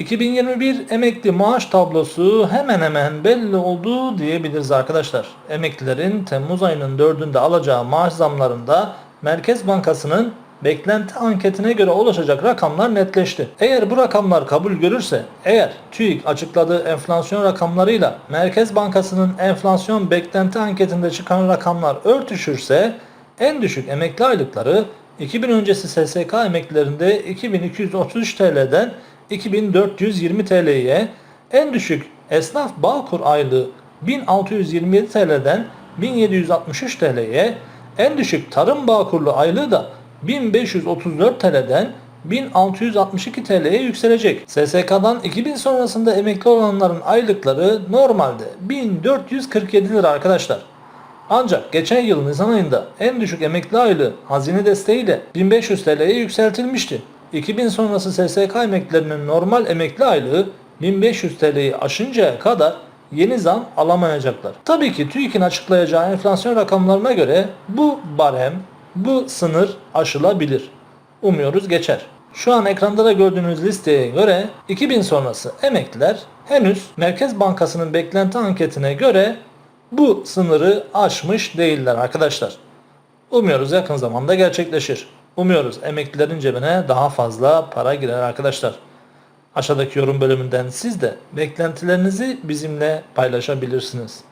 2021 emekli maaş tablosu hemen hemen belli oldu diyebiliriz arkadaşlar. Emeklilerin Temmuz ayının 4'ünde alacağı maaş zamlarında Merkez Bankası'nın beklenti anketine göre ulaşacak rakamlar netleşti. Eğer bu rakamlar kabul görürse, eğer TÜİK açıkladığı enflasyon rakamlarıyla Merkez Bankası'nın enflasyon beklenti anketinde çıkan rakamlar örtüşürse en düşük emekli aylıkları 2000 öncesi SSK emeklilerinde 2233 TL'den 2420 TL'ye, en düşük esnaf Bağkur aylığı 1627 TL'den 1763 TL'ye, en düşük tarım Bağkurlu aylığı da 1534 TL'den 1662 TL'ye yükselecek. SSK'dan 2000 sonrasında emekli olanların aylıkları normalde 1447 lira arkadaşlar. Ancak geçen yıl Nisan ayında en düşük emekli aylığı hazine desteğiyle 1500 TL'ye yükseltilmişti. 2000 sonrası SSK emeklilerinin normal emekli aylığı 1500 TL'yi aşıncaya kadar yeni zam alamayacaklar. Tabii ki TÜİK'in açıklayacağı enflasyon rakamlarına göre bu barem, bu sınır aşılabilir. Umuyoruz geçer. Şu an ekranda da gördüğünüz listeye göre 2000 sonrası emekliler henüz Merkez Bankası'nın beklenti anketine göre bu sınırı aşmış değiller arkadaşlar. Umuyoruz yakın zamanda gerçekleşir. Umuyoruz emeklilerin cebine daha fazla para girer arkadaşlar. Aşağıdaki yorum bölümünden siz de beklentilerinizi bizimle paylaşabilirsiniz.